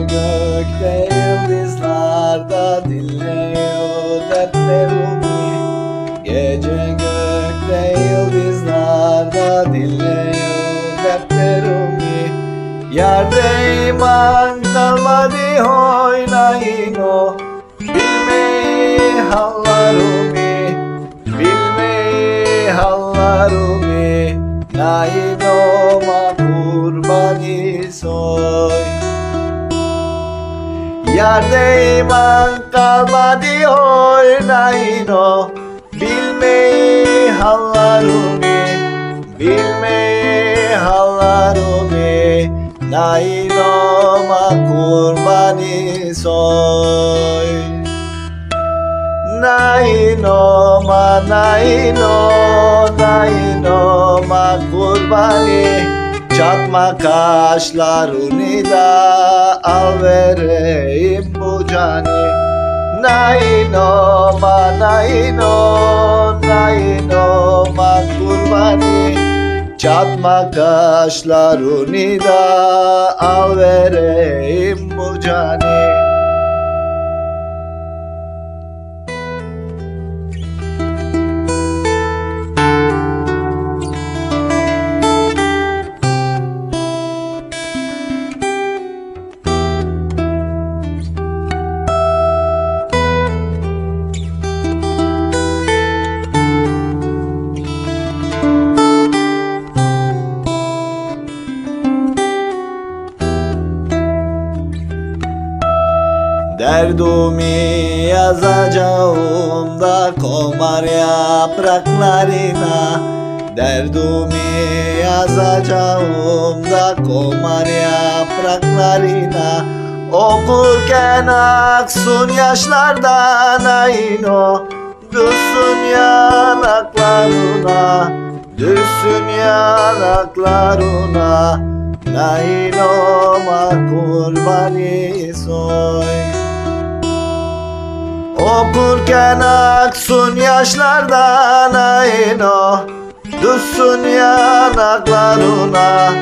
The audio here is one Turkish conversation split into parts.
Gökte yıldızlarda dinliyor dertlerimi Gece gökte yıldızlarda dinliyor dertlerimi Yerde iman kalmadı oynayın o. Bilmeyi hallarımı Bilmeyi hallarımı Nain Yerde iman kalmadı oynayın o Bilmeyi hallarımı Bilmeyi hallarımı Nain olma kurbanı soy Naino ma naino naino ma kurbani Çatma kaşlarını da al vereyim bu cani. Naino ma naino naino ma kurbani. Çatma kaşlarını da al vereyim Derdumi yazacağım da komar yapraklarına. Derdumi yazacağım da komar yapraklarına. Okurken aksın yaşlardan ayno Düşsün yanaklarına Düşsün yanaklarına. Nailoma kurbanı soy Okurken aksın yaşlardan ayno. Düşsün yanaklarına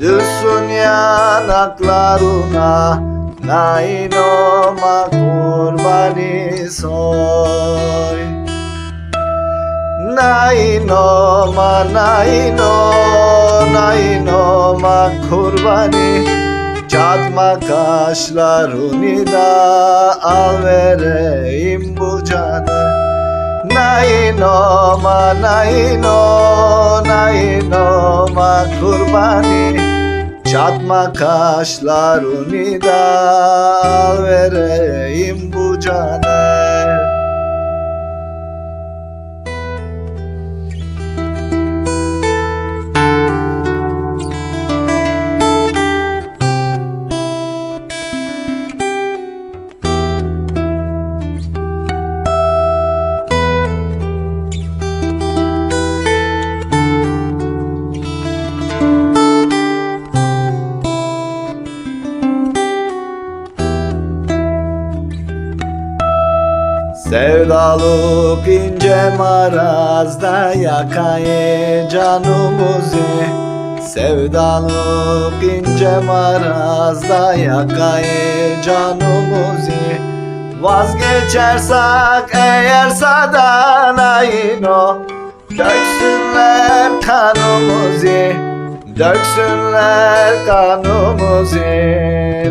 Düşsün yanaklarına. Nainoma kurbanı soy. Nainoma naino Nainoma kurbanı Çatma kaşlarını da al vereyim bu canı. Nainoma naino nainoma kurbanı Çatma kaşlarını da al vereyim bu canı Sevdalık ince marazda yakayı canımızı. Sevdalık ince marazda yakayı canımızı. Vazgeçersek eğer sadan ayno Döksünler kanımızı Döksünler kanımızı.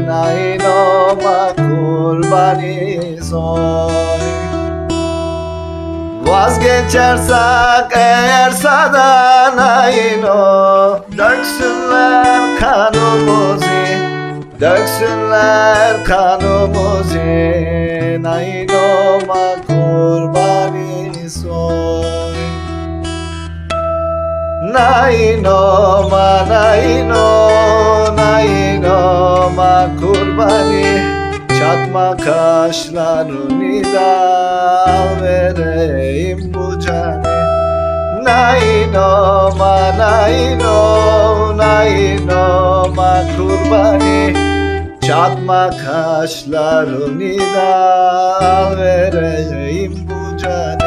Nainoma kurbanı soy Vazgeçersek eğer sadan ayno Döksünler kanımızı Döksünler kanımızı. Nainoma kurbanı soy Nainoma naino nainoma kurbanı Çatma kaşlarını da vereyim bu canı Nainoma naino nainoma kurbanı Çatma kaşlarını da vereyim bu canı